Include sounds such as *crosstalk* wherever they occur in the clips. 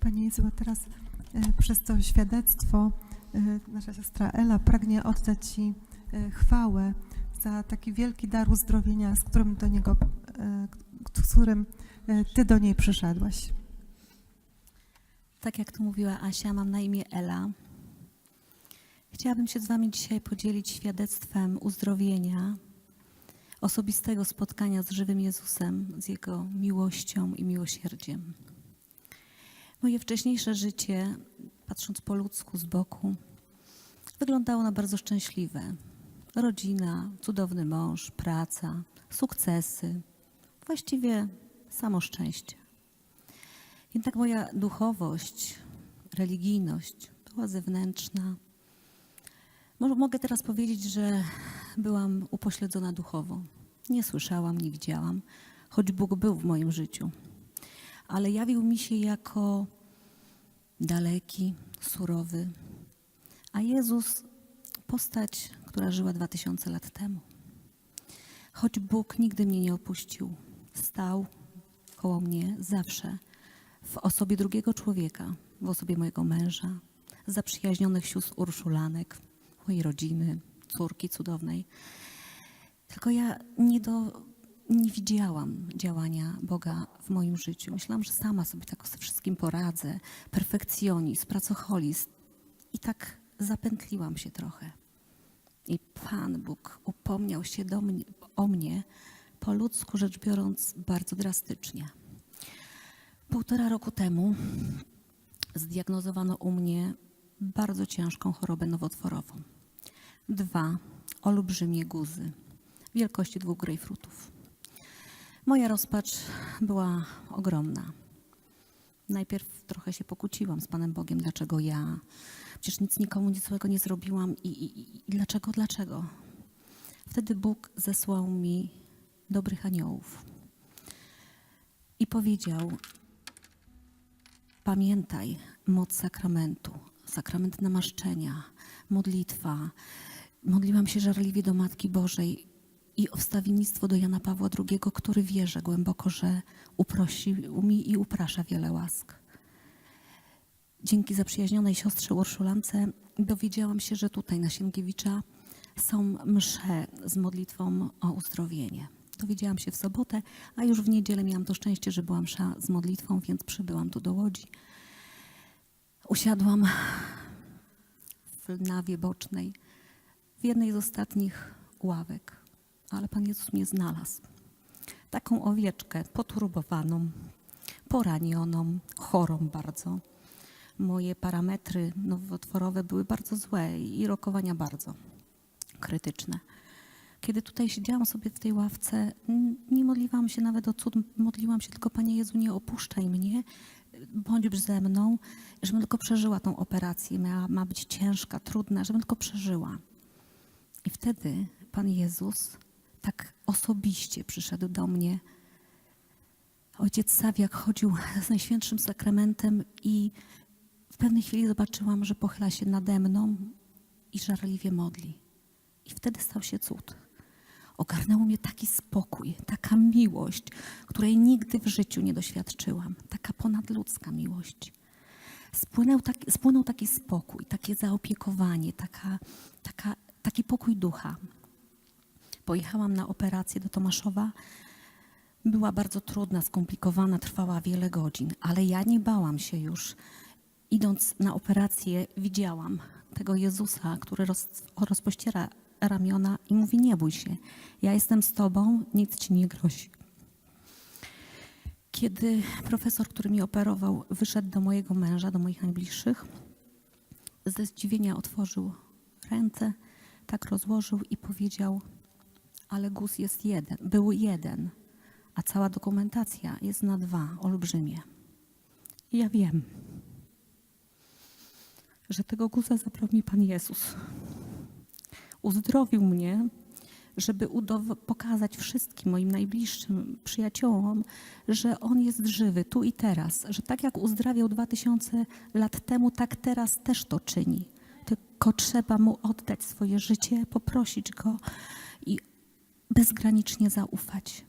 Panie Jezu, a teraz e, przez to świadectwo e, nasza siostra Ela pragnie oddać Ci e, chwałę za taki wielki dar uzdrowienia, z którym do Niego, z którym Ty do niej przyszedłeś. Tak jak tu mówiła Asia, mam na imię Ela. Chciałabym się z Wami dzisiaj podzielić świadectwem uzdrowienia, osobistego spotkania z żywym Jezusem, z Jego miłością i miłosierdziem. Moje wcześniejsze życie, patrząc po ludzku z boku, wyglądało na bardzo szczęśliwe. Rodzina, cudowny mąż, praca, sukcesy, właściwie samo szczęście. Jednak moja duchowość, religijność była zewnętrzna. Mo- Mogę teraz powiedzieć, że byłam upośledzona duchowo. Nie słyszałam, nie widziałam, choć Bóg był w moim życiu. Ale jawił mi się jako daleki, surowy, a Jezus postać, która żyła dwa tysiące lat temu. Choć Bóg nigdy mnie nie opuścił, stał koło mnie zawsze w osobie drugiego człowieka, w osobie mojego męża, zaprzyjaźnionych sióstr Urszulanek, mojej rodziny, córki cudownej. Tylko ja nie, do, nie widziałam działania Boga w moim życiu. Myślałam, że sama sobie tak ze wszystkim poradzę. Perfekcjonizm, pracoholizm. I tak zapętliłam się trochę. I Pan Bóg upomniał się do mnie, o mnie, po ludzku rzecz biorąc, bardzo drastycznie. Półtora roku temu zdiagnozowano u mnie bardzo ciężką chorobę nowotworową. Dwa olbrzymie guzy wielkości dwóch grejpfrutów. Moja rozpacz była ogromna. Najpierw trochę się pokłóciłam z Panem Bogiem, dlaczego ja? Przecież nic nikomu nic złego nie zrobiłam i, i, i dlaczego, dlaczego? Wtedy Bóg zesłał mi dobrych aniołów i powiedział: Pamiętaj moc sakramentu, sakrament namaszczenia, modlitwa. Modliłam się żarliwie do Matki Bożej i o wstawiennictwo do Jana Pawła II, który wierzę głęboko, że uprosił mi i uprasza wiele łask. Dzięki zaprzyjaźnionej siostrze Urszulance dowiedziałam się, że tutaj na Sienkiewicza są msze z modlitwą o uzdrowienie. Dowiedziałam się w sobotę, a już w niedzielę miałam to szczęście, że była msza z modlitwą, więc przybyłam tu do Łodzi. Usiadłam w nawie bocznej, w jednej z ostatnich ławek, ale Pan Jezus mnie znalazł. Taką owieczkę poturbowaną, poranioną, chorą bardzo. Moje parametry nowotworowe były bardzo złe i rokowania bardzo krytyczne. Kiedy tutaj siedziałam sobie w tej ławce, nie modliłam się nawet o cud, modliłam się tylko, Panie Jezu, nie opuszczaj mnie, bądź ze mną, żebym tylko przeżyła tą operację. Miała, ma być ciężka, trudna, żebym tylko przeżyła. I wtedy Pan Jezus tak osobiście przyszedł do mnie. Ojciec Sawiak chodził *laughs* z Najświętszym Sakramentem i w pewnej chwili zobaczyłam, że pochyla się nade mną i żarliwie modli. I wtedy stał się cud. Ogarnął mnie taki spokój, taka miłość, której nigdy w życiu nie doświadczyłam. Taka ponadludzka miłość. Spłynął taki, spłynął taki spokój, takie zaopiekowanie, taka, taka, taki pokój ducha. Pojechałam na operację do Tomaszowa. Była bardzo trudna, skomplikowana, trwała wiele godzin, ale ja nie bałam się już. Idąc na operację, widziałam tego Jezusa, który roz, rozpościera ramiona i mówi: Nie bój się, ja jestem z tobą, nic ci nie grozi. Kiedy profesor, który mi operował, wyszedł do mojego męża, do moich najbliższych, ze zdziwienia otworzył ręce, tak rozłożył i powiedział: Ale guz jest jeden, był jeden, a cała dokumentacja jest na dwa, olbrzymie. I ja wiem, że tego guza zabrał mi Pan Jezus. Uzdrowił mnie, żeby pokazać wszystkim moim najbliższym przyjaciołom, że On jest żywy tu i teraz, że tak jak uzdrawiał dwa tysiące lat temu, tak teraz też to czyni. Tylko trzeba Mu oddać swoje życie, poprosić Go bezgranicznie zaufać.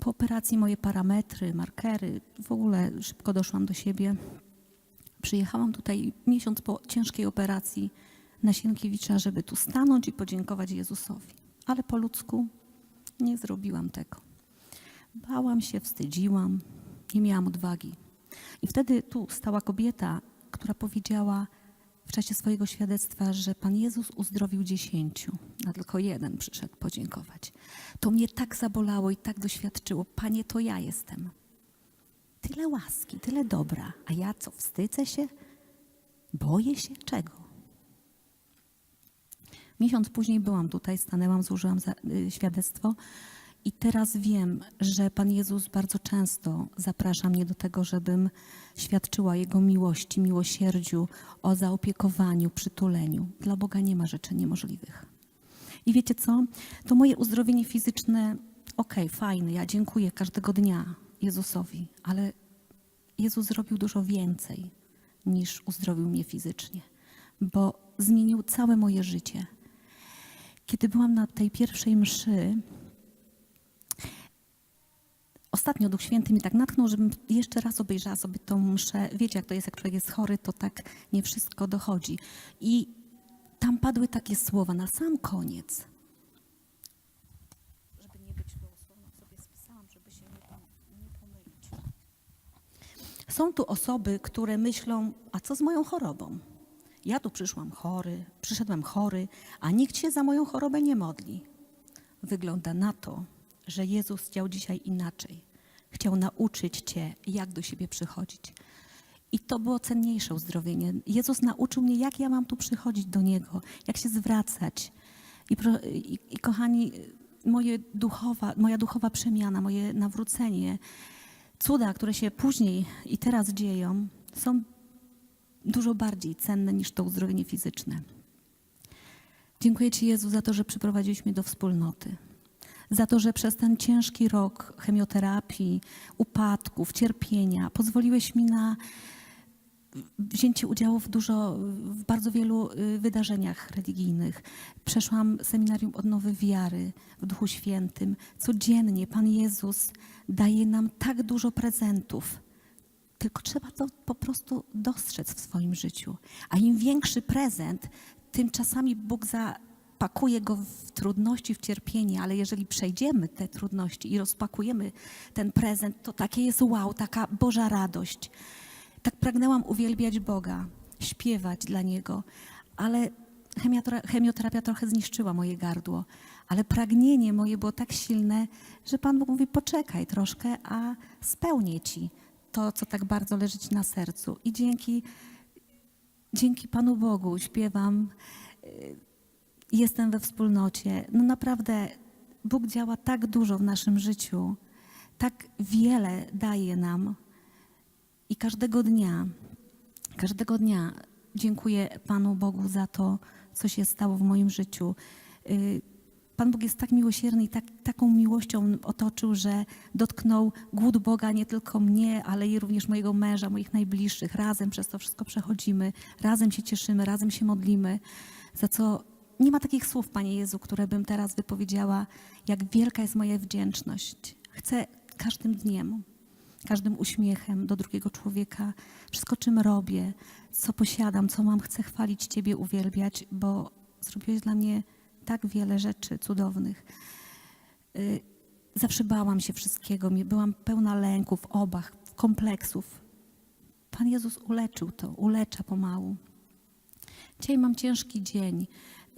Po operacji moje parametry, markery, w ogóle szybko doszłam do siebie. Przyjechałam tutaj miesiąc po ciężkiej operacji na Sienkiewicza, żeby tu stanąć i podziękować Jezusowi. Ale po ludzku nie zrobiłam tego. Bałam się, wstydziłam, nie miałam odwagi. I wtedy tu stała kobieta, która powiedziała w czasie swojego świadectwa, że Pan Jezus uzdrowił dziesięciu, a tylko jeden przyszedł podziękować. To mnie tak zabolało i tak doświadczyło. Panie, to ja jestem. Tyle łaski, tyle dobra, a ja co, wstydzę się? Boję się czego? Miesiąc później byłam tutaj, stanęłam, złożyłam za, y, świadectwo i teraz wiem, że Pan Jezus bardzo często zaprasza mnie do tego, żebym świadczyła Jego miłości, miłosierdziu, o zaopiekowaniu, przytuleniu. Dla Boga nie ma rzeczy niemożliwych. I wiecie co? To moje uzdrowienie fizyczne, okej, fajne, ja dziękuję każdego dnia Jezusowi, ale Jezus zrobił dużo więcej niż uzdrowił mnie fizycznie, bo zmienił całe moje życie. Kiedy byłam na tej pierwszej mszy, ostatnio Duch Święty mi tak natknął, żebym jeszcze raz obejrzała sobie tą mszę. Wiecie, jak to jest, jak człowiek jest chory, to tak nie wszystko dochodzi. I tam padły takie słowa na sam koniec. Żeby nie być gołosłowną, sobie spisałam, żeby się nie, pom- nie pomylić. Są tu osoby, które myślą, a co z moją chorobą? Ja tu przyszłam chory, przyszedłem chory, a nikt się za moją chorobę nie modli. Wygląda na to, że Jezus chciał dzisiaj inaczej. Chciał nauczyć Cię, jak do siebie przychodzić. I to było cenniejsze uzdrowienie. Jezus nauczył mnie, jak ja mam tu przychodzić do Niego, jak się zwracać. I, i, i kochani, moje duchowa, moja duchowa przemiana, moje nawrócenie, cuda, które się później i teraz dzieją, są dużo bardziej cenne niż to uzdrowienie fizyczne. Dziękuję Ci, Jezu, za to, że przyprowadziłeś mnie do wspólnoty. Za to, że przez ten ciężki rok chemioterapii, upadków, cierpienia pozwoliłeś mi na wzięcie udziału w dużo, w bardzo wielu y, wydarzeniach religijnych. Przeszłam seminarium odnowy wiary w Duchu Świętym. Codziennie Pan Jezus daje nam tak dużo prezentów. Tylko trzeba to po prostu dostrzec w swoim życiu. A im większy prezent, tym czasami Bóg zapakuje go w trudności, w cierpienie, ale jeżeli przejdziemy te trudności i rozpakujemy ten prezent, to takie jest wow, taka Boża radość. Tak pragnęłam uwielbiać Boga, śpiewać dla Niego, ale chemiotera- chemioterapia trochę zniszczyła moje gardło. Ale pragnienie moje było tak silne, że Pan Bóg mówi: poczekaj troszkę, a spełnię Ci to, co tak bardzo leży Ci na sercu. I dzięki, dzięki Panu Bogu śpiewam, y, jestem we wspólnocie. No naprawdę, Bóg działa tak dużo w naszym życiu, tak wiele daje nam. I każdego dnia, każdego dnia dziękuję Panu Bogu za to, co się stało w moim życiu. Y, Pan Bóg jest tak miłosierny i tak, taką miłością otoczył, że dotknął głód Boga nie tylko mnie, ale i również mojego męża, moich najbliższych. Razem przez to wszystko przechodzimy, razem się cieszymy, razem się modlimy, za co nie ma takich słów, Panie Jezu, które bym teraz wypowiedziała, jak wielka jest moja wdzięczność. Chcę każdym dniem, każdym uśmiechem do drugiego człowieka, wszystko czym robię, co posiadam, co mam, chcę chwalić Ciebie, uwielbiać, bo zrobiłeś dla mnie tak wiele rzeczy cudownych. Y, Zawsze bałam się wszystkiego, byłam pełna lęków, obaw, kompleksów. Pan Jezus uleczył to, ulecza pomału. Dzisiaj mam ciężki dzień.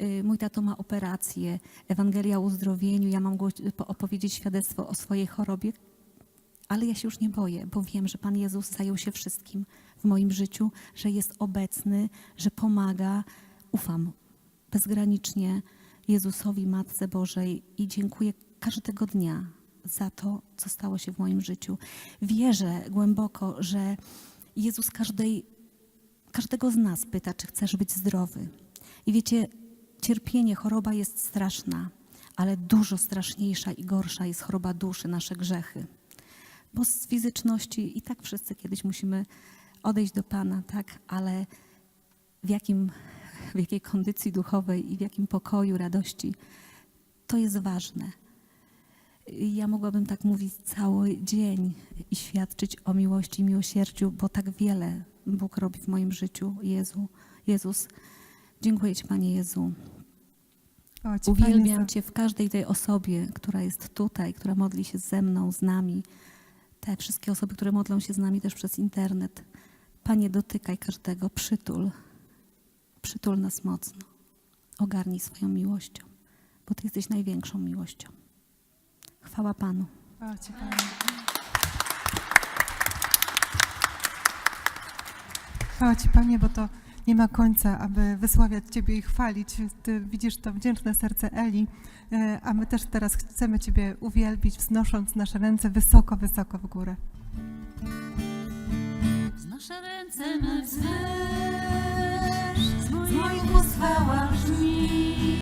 Y, Mój tato ma operację, Ewangelia o uzdrowieniu. Ja mam opowiedzieć świadectwo o swojej chorobie, ale ja się już nie boję, bo wiem, że Pan Jezus zajął się wszystkim w moim życiu, że jest obecny, że pomaga. Ufam bezgranicznie Jezusowi, Matce Bożej i dziękuję każdego dnia za to, co stało się w moim życiu. Wierzę głęboko, że Jezus każdej, każdego z nas pyta, czy chcesz być zdrowy. I wiecie, cierpienie, choroba jest straszna, ale dużo straszniejsza i gorsza jest choroba duszy, nasze grzechy. Bo z fizyczności i tak wszyscy kiedyś musimy odejść do Pana, tak? Ale w, jakim, w jakiej kondycji duchowej i w jakim pokoju, radości, to jest ważne. Ja mogłabym tak mówić cały dzień i świadczyć o miłości i miłosierdziu, bo tak wiele Bóg robi w moim życiu. Jezu, Jezus, dziękuję Ci, Panie Jezu. Ci, Panie, Uwielbiam za- Cię w każdej tej osobie, która jest tutaj, która modli się ze mną, z nami. Te wszystkie osoby, które modlą się z nami też przez internet. Panie, dotykaj każdego, przytul. Przytul nas mocno. Ogarnij swoją miłością, bo Ty jesteś największą miłością. Chwała Panu. Chwała Ci, Panie. Chwała Ci, Panie, bo to nie ma końca, aby wysławiać Ciebie i chwalić. Ty widzisz to wdzięczne serce Eli, e, a my też teraz chcemy Ciebie uwielbić, wznosząc nasze ręce wysoko, wysoko w górę. Wznoszę ręce me wzwyż, z moich ust chwała brzmi.